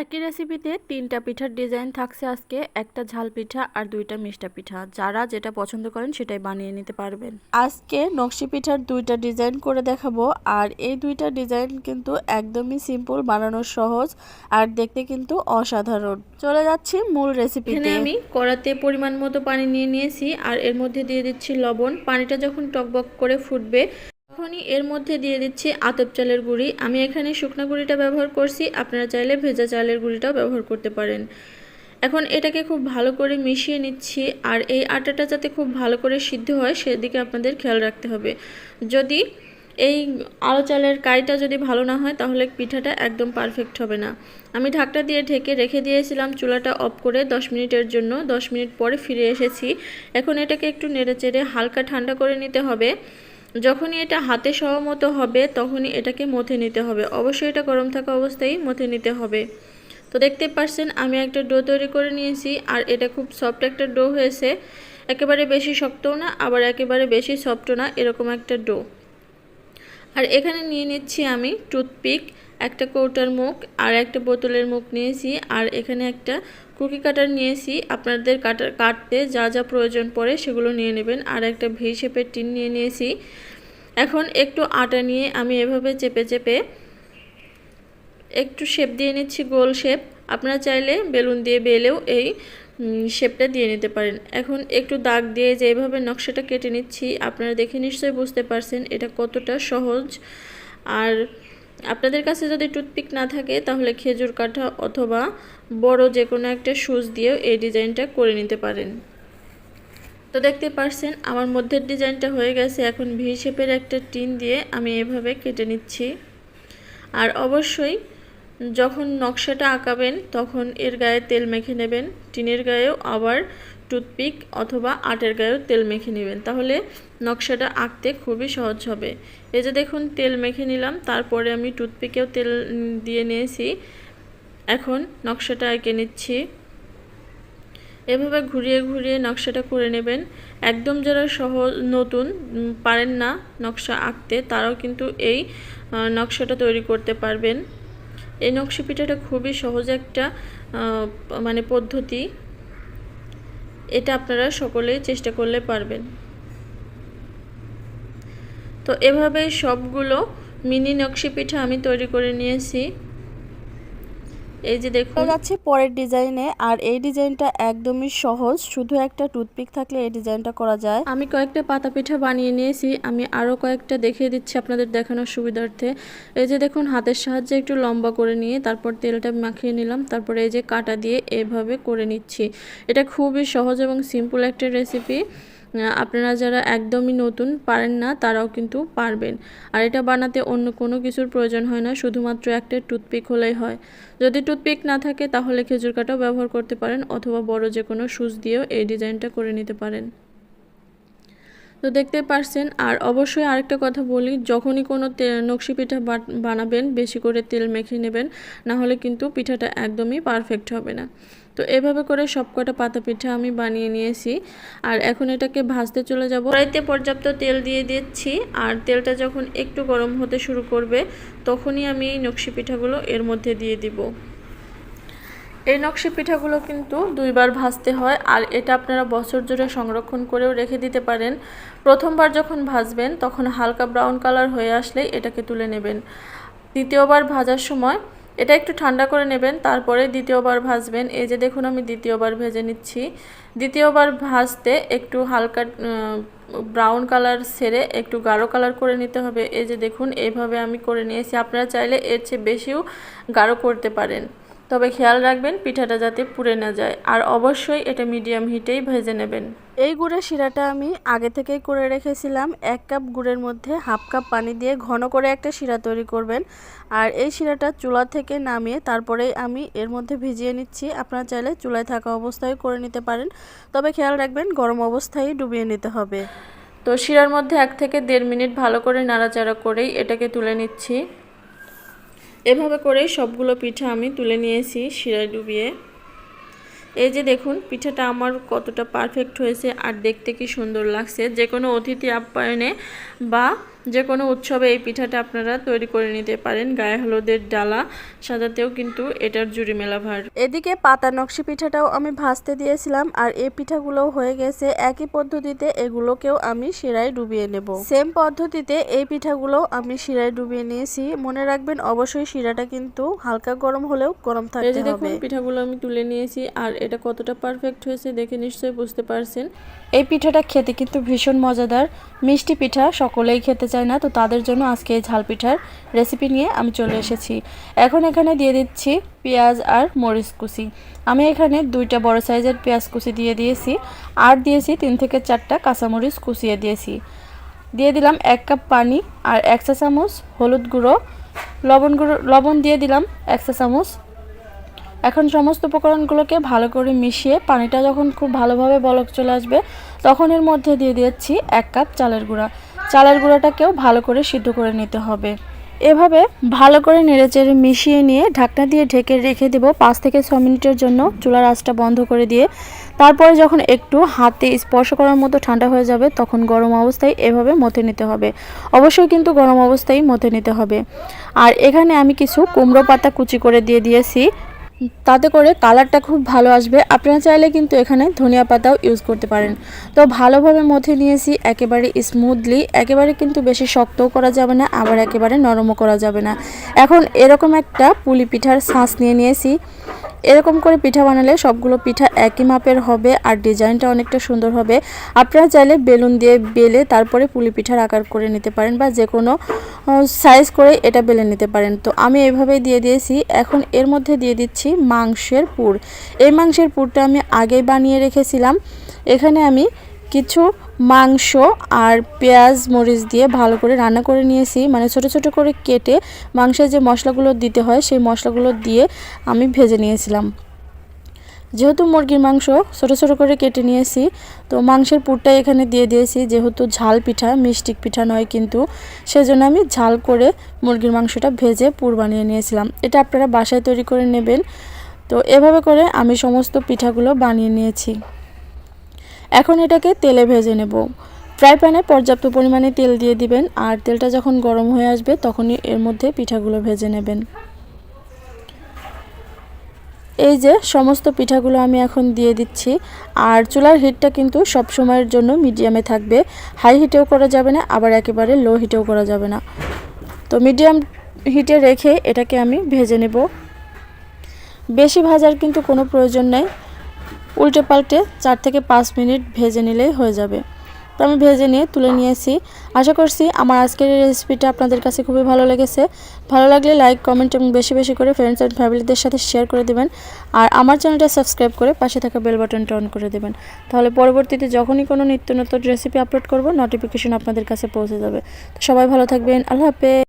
একই রেসিপিতে তিনটা পিঠার ডিজাইন থাকছে আজকে। একটা ঝাল পিঠা আর দুইটা মিষ্টা পিঠা। যারা যেটা পছন্দ করেন সেটাই বানিয়ে নিতে পারবেন। আজকে নকশি পিঠার দুইটা ডিজাইন করে দেখাবো। আর এই দুইটা ডিজাইন কিন্তু একদমই সিম্পল বানানো সহজ আর দেখতে কিন্তু অসাধারণ। চলে যাচ্ছি মূল রেসিপিতে আমি কড়াতে পরিমাণ মতো পানি নিয়ে নিয়েছি। আর এর মধ্যে দিয়ে দিচ্ছি লবণ। পানিটা যখন টকবক করে ফুটবে তখনই এর মধ্যে দিয়ে দিচ্ছি আতপ চালের গুঁড়ি। আমি এখানে শুকনা গুঁড়িটা ব্যবহার করছি। আপনারা চাইলে ভেজা চালের গুঁড়িটাও ব্যবহার করতে পারেন। এখন এটাকে খুব ভালো করে মিশিয়ে নিচ্ছি আর এই আটাটা যাতে খুব ভালো করে সিদ্ধ হয় সেদিকে আপনাদের খেয়াল রাখতে হবে। যদি এই আলো চালের কাইটা যদি ভালো না হয় তাহলে পিঠাটা একদম পারফেক্ট হবে না। আমি ঢাকটা দিয়ে ঢেকে রেখে দিয়েছিলাম, চুলাটা অফ করে 10 মিনিটের জন্য। 10 মিনিট পরে ফিরে এসেছি। এখন এটাকে একটু নেড়ে চেড়ে হালকা ঠান্ডা করে নিতে হবে। যখনই এটা হাতে সহমতো হবে, তখনই এটাকে মথে নিতে হবে। অবশ্যই এটা গরম থাকা অবস্থায় মথে নিতে হবে। তো দেখতে পাচ্ছেন আমি একটা ডো তৈরি করে নিয়েছি, আর এটা খুব সফট একটা ডো হয়েছে। একেবারে বেশি শক্তও না, আবার একেবারে বেশি সফটও না, এরকম একটা ডো। আর এখানে নিয়ে নিচ্ছি আমি টুথপিক। একটা কৌটার মুখ আর একটা বোতলের মুখ নিয়েছি আর এখানে একটা কুকি কাটার নিয়েছি। আপনাদের কাটার, কাটতে যা যা প্রয়োজন পড়ে সেগুলো নিয়ে নেবেন। আর একটা ভি শেপের টিন নিয়ে নিয়েছি। এখন একটু আটা নিয়ে আমি এভাবে চেপে চেপে একটু শেপ দিয়ে নিচ্ছি, গোল শেপ। আপনারা চাইলে বেলুন দিয়ে বেলেও এই শেপটা দিয়ে নিতে পারেন। এখন একটু দাগ দিয়ে যেভাবে নকশাটা কেটে নিচ্ছি, আপনারা দেখে নিশ্চয়ই বুঝতে পারছেন এটা কতটা সহজ। আর আপনাদের কাছে যদি টুথপিক না থাকে, তাহলে খেজুর কাঠা অথবা বড় যে কোনো একটা সুজ দিয়েও এই ডিজাইনটা করে নিতে পারেন। তো দেখতে পারছেন, আমার মধ্যের ডিজাইনটা হয়ে গেছে। এখন ভি শেপের একটা টিন দিয়ে আমি এভাবে কেটে নিচ্ছি। আর অবশ্যই যখন নকশাটা আঁকাবেন, তখন এর গায়ে তেল মেখে নেবেন। টিনের গায়েও আবার টুথপিক অথবা আটের গায়েও তেল মেখে নেবেন। তাহলে নকশাটা আঁকতে খুবই সহজ হবে। এই যে দেখুন, তেল মেখে নিলাম, তারপরে আমি টুথপিকেও তেল দিয়ে নিয়েছি। এখন নকশাটা এঁকে নিচ্ছি। এভাবে ঘুরিয়ে ঘুরিয়ে নকশাটা করে নেবেন। একদম যারা সহজ নতুন পারেন না নকশা আঁকতে, তারাও কিন্তু এই নকশাটা তৈরি করতে পারবেন। এই নকশি পিঠাটা খুবই সহজ একটা মানে পদ্ধতি। এটা আপনারা সকলেই চেষ্টা করলে পারবেন। তো এভাবেই সবগুলো মিনি নকশি পিঠা আমি তৈরি করে নিয়েছি। এই যে দেখুন। যাচ্ছে পরের ডিজাইনে আর এই ডিজাইনটা একদমই সহজ। শুধু একটা টুথপিক থাকলে এই ডিজাইনটা করা যায়। আমি কয়েকটা পাতা পিঠা বানিয়ে নিয়েছি। আমি আরও কয়েকটা দেখিয়ে দিচ্ছি আপনাদের দেখানোর সুবিধার্থে। এই যে দেখুন হাতের সাহায্যে একটু লম্বা করে নিয়ে তারপর তেলটা মাখিয়ে নিলাম। তারপরে এই যে কাটা দিয়ে এভাবে করে নিচ্ছি। এটা খুবই সহজ এবং সিম্পল একটা রেসিপি আপনারা যারা একদমই নতুন পারেন না, তারাও কিন্তু পারবেন। আর এটা বানাতে অন্য কোনো কিছুর প্রয়োজন হয় না, শুধুমাত্র একটা টুথপিক হলেই হয়। যদি টুথপিক না থাকে, তাহলে খেজুর কাটাও ব্যবহার করতে পারেন, অথবা বড় যে কোনো সুচ দিয়েও এই ডিজাইনটা করে নিতে পারেন। তো দেখতে পারছেন, আর অবশ্যই আরেকটা কথা বলি, যখনই কোনো নকশি পিঠা বানাবেন, বেশি করে তেল মেখে নেবেন না হলে কিন্তু পিঠাটা একদমই পারফেক্ট হবে না। তো এভাবে করে সবকটা পাতা পিঠা আমি বানিয়ে নিয়েছি। আর এখন এটাকে ভাজতে চলে যাব। কড়াইতে পর্যাপ্ত তেল দিয়ে দিচ্ছি। আর তেলটা যখন একটু গরম হতে শুরু করবে, তখনই আমি এই নকশি পিঠাগুলো এর মধ্যে দিয়ে দিব। এই নকশি পিঠাগুলো কিন্তু দুইবার ভাজতে হয়। আর এটা আপনারা বছর জুড়ে সংরক্ষণ করেও রেখে দিতে পারেন। প্রথমবার যখন ভাজবেন, তখন হালকা ব্রাউন কালার হয়ে আসলেই এটাকে তুলে নেবেন। দ্বিতীয়বার ভাজার সময় এটা একটু ঠান্ডা করে নেবেন, তারপরে দ্বিতীয়বার ভাজবেন। এই যে দেখুন, আমি দ্বিতীয়বার ভেজে নিচ্ছি। দ্বিতীয়বার ভাজতে একটু হালকা ব্রাউন কালার সেরে একটু গাঢ় কালার করে নিতে হবে। এই যে দেখুন, এইভাবে আমি করে নিয়েছি। আপনারা চাইলে এর চেয়ে বেশিও গাঢ় করতে পারেন। তবে খেয়াল রাখবেন পিঠাটা যাতে পুড়ে না যায়। আর অবশ্যই এটা মিডিয়াম হিটেই ভেজে নেবেন। এই গুড়ের শিরাটা আমি আগে থেকেই করে রেখেছিলাম। এক কাপ গুড়ের মধ্যে হাফ কাপ পানি দিয়ে ঘন করে একটা শিরা তৈরি করবেন। আর এই শিরাটা চুলা থেকে নামিয়ে তারপরে আমি এর মধ্যে ভিজিয়ে নিচ্ছি। আপনারা চাইলে চুলায় থাকা অবস্থায় করে নিতে পারেন। তবে খেয়াল রাখবেন গরম অবস্থায় ডুবিয়ে নিতে হবে। তো শিরার মধ্যে এক থেকে দেড় মিনিট ভালো করে নাড়াচাড়া করেই এটাকে তুলে নিচ্ছি। এভাবে করে সবগুলো পিঠা আমি তুলে নিয়েছি শিরায় ডুবিয়ে। এই যে দেখুন, পিঠাটা আমার কতটা পারফেক্ট হয়েছে আর দেখতে কি সুন্দর লাগছে। যে কোনো অতিথি আপ্যায়নে বা যে কোনো উৎসবে এই পিঠাটা আপনারা তৈরি করে নিতে পারেন। গায়ে হলুদের ডালা সাজাতেও কিন্তু এটার জুড়ি মেলা ভার। এদিকে পাতা নকশি পিঠাটাও আমি ভাজতে দিয়েছিলাম আর এই পিঠাগুলোও হয়ে গেছে। একই পদ্ধতিতে এগুলোকেও আমি শিরায় ডুবিয়ে নেব। সেম পদ্ধতিতে এই পিঠাগুলো আমি শিরায় ডুবিয়ে নিয়েছি। মনে রাখবেন অবশ্যই শিরাটা কিন্তু হালকা গরম হলেও গরম এই থাকতে যে দেখুন পিঠাগুলো আমি তুলে নিয়েছি আর এটা কতটা পারফেক্ট হয়েছে দেখে নিশ্চয়ই বুঝতে পারছেন। এই পিঠাটা খেতে কিন্তু ভীষণ মজাদার। মিষ্টি পিঠা সকলেই খেতে চায় না, তো তাদের জন্য আজকে এই ঝাল পিঠার রেসিপি নিয়ে আমি চলে এসেছি। এখন এখানে দিয়ে দিচ্ছি পেঁয়াজ আর মরিচ কুচি। আমি এখানে দুইটা বড় সাইজের পেঁয়াজ কুচি দিয়ে দিয়েছি আর দিয়েছি তিন থেকে চারটা কাঁচামরিচ কুচিয়ে দিয়েছি। দিয়ে দিলাম এক কাপ পানি আর এক চা চামচ হলুদ গুঁড়ো। লবণ গুঁড়ো, লবণ দিয়ে দিলাম এক চা চামচ। এখন সমস্ত উপকরণগুলোকে ভালো করে মিশিয়ে পানিটা যখন খুব ভালোভাবে বলক চলে আসবে, তখন এর মধ্যে দিয়ে দিচ্ছি এক কাপ চালের গুঁড়া। চালের গুঁড়াটাকেও ভালো করে সিদ্ধ করে নিতে হবে। এভাবে ভালো করে নেড়েচেড়ে মিশিয়ে নিয়ে ঢাকনা দিয়ে ঢেকে রেখে দেবো পাঁচ থেকে ছ মিনিটের জন্য চুলার আঁচটা বন্ধ করে দিয়ে। তারপরে যখন একটু হাতে স্পর্শ করার মতো ঠান্ডা হয়ে যাবে, তখন গরম অবস্থায় এভাবে মথে নিতে হবে। অবশ্যই কিন্তু গরম অবস্থায় মথে নিতে হবে। আর এখানে আমি কিছু কুমড়ো পাতা কুচি করে দিয়ে দিয়েছি। তাতে করে কালারটা খুব ভালো আসবে। আপনারা চাইলে কিন্তু এখানে ধনিয়া পাতাও ইউজ করতে পারেন। তো ভালোভাবে মথে নিয়েছি, একেবারে স্মুথলি একেবারে কিন্তু বেশি শক্তও করা যাবে না, আবার একেবারে নরমও করা যাবে না। এখন এরকম একটা পুলি পিঠার ছাঁচ নিয়ে নিয়েছি। এরকম করে পিঠা বানালে সবগুলো পিঠা একই মাপের হবে আর ডিজাইনটা অনেকটা সুন্দর হবে। আপনারা চাইলে বেলুন দিয়ে বেলে তারপরে পুলি পিঠার আকার করে নিতে পারেন বা যে কোনো সাইজ করে এটা বেলে নিতে পারেন। তো আমি এভাবেই দিয়ে দিয়েছি। এখন এর মধ্যে দিয়ে দিচ্ছি মাংসের পুর। এই মাংসের পুরটা আমি আগেই বানিয়ে রেখেছিলাম। এখানে আমি কিছু মাংস আর পেঁয়াজ, মরিচ দিয়ে ভালো করে রান্না করে নিয়েছি। মানে ছোট ছোট করে কেটে মাংসের যে মশলাগুলো দিতে হয়, সেই মশলাগুলো দিয়ে আমি ভেজে নিয়েছিলাম। যেহেতু মুরগির মাংস ছোট ছোট করে কেটে নিয়েছি, তো মাংসের পুরটাই এখানে দিয়ে দিয়েছি। যেহেতু ঝাল পিঠা, মিষ্টি পিঠা নয় কিন্তু, সেজন্য আমি ঝাল করে মুরগির মাংসটা ভেজে পুর বানিয়ে নিয়েছিলাম। এটা আপনারা বাসায় তৈরি করে নেবেন। তো এভাবে করে আমি সমস্ত পিঠাগুলো বানিয়ে নিয়েছি। এখন এটাকে তেলে ভেজে নেব। ফ্রাই প্যানে পর্যাপ্ত পরিমাণে তেল দিয়ে দিবেন। আর তেলটা যখন গরম হয়ে আসবে, তখনই এর মধ্যে পিঠাগুলো ভেজে নেবেন। এই যে সমস্ত পিঠাগুলো আমি এখন দিয়ে দিচ্ছি। আর চুলার হিটটা কিন্তু সব সময়ের জন্য মিডিয়ামে থাকবে। হাই হিটেও করা যাবে না, আবার একেবারে লো হিটেও করা যাবে না। তো মিডিয়াম হিটে রেখে এটাকে আমি ভেজে নেব। বেশি ভাজার কিন্তু কোনো প্রয়োজন নেই। উল্টে পাল্টে চার থেকে পাঁচ মিনিট ভেজে নিলেই হয়ে যাবে। আমি ভেজে নিয়ে তুলে নিয়েছি। আশা করছি আমার আজকের এই রেসিপিটা আপনাদের কাছে খুবই ভালো লেগেছে। ভালো লাগলে লাইক কমেন্ট এবং বেশি বেশি করে ফ্রেন্ডস অ্যান্ড ফ্যামিলিদের সাথে শেয়ার করে দেবেন। আর আমার চ্যানেলটা সাবস্ক্রাইব করে পাশে থাকা বেল বাটনটা অন করে দেবেন। তাহলে পরবর্তীতে যখনই কোনো নিত্য নতুন রেসিপি আপলোড করব নোটিফিকেশন আপনাদের কাছে পৌঁছে যাবে। তো সবাই ভালো থাকবেন। আল্লাহ হাফেজ।